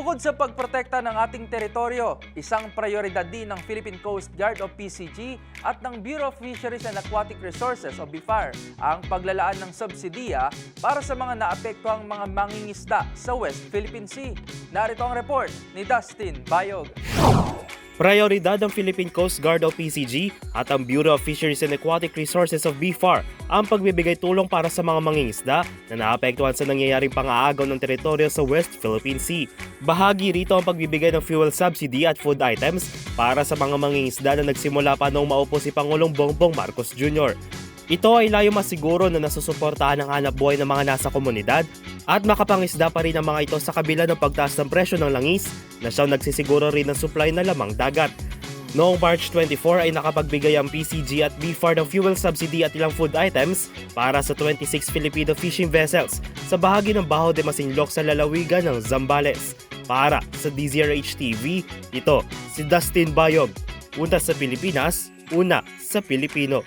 Bukod sa pagprotekta ng ating teritoryo, isang prioridad din ng Philippine Coast Guard o PCG at ng Bureau of Fisheries and Aquatic Resources o BIFAR ang paglalaan ng subsidiya para sa mga naapektuhang mga mangingisda sa West Philippine Sea. Narito ang report ni Dustin Bayog. Prioridad ng Philippine Coast Guard o PCG at ang Bureau of Fisheries and Aquatic Resources of BFAR ang pagbibigay tulong para sa mga mangingisda na naapektuhan sa nangyayaring pang-aagaw ng teritoryo sa West Philippine Sea. Bahagi rito ang pagbibigay ng fuel subsidy at food items para sa mga mangingisda na nagsimula pa noong maupo si Pangulong Bongbong Marcos Jr. Ito ay layo masiguro na nasusuportahan ang hanap buhay ng mga nasa komunidad at makapangisda pa rin ang mga ito sa kabila ng pagtaas ng presyo ng langis na siyang nagsisiguro rin ng supply na lamang dagat. Noong March 24 ay nakapagbigay ang PCG at BFAR ng fuel subsidy at ilang food items para sa 26 Filipino fishing vessels sa bahagi ng Baho de Masinloc sa lalawigan ng Zambales. Para sa DZRH TV, ito si Dustin Bayog. Una sa Pilipinas, una sa Pilipino.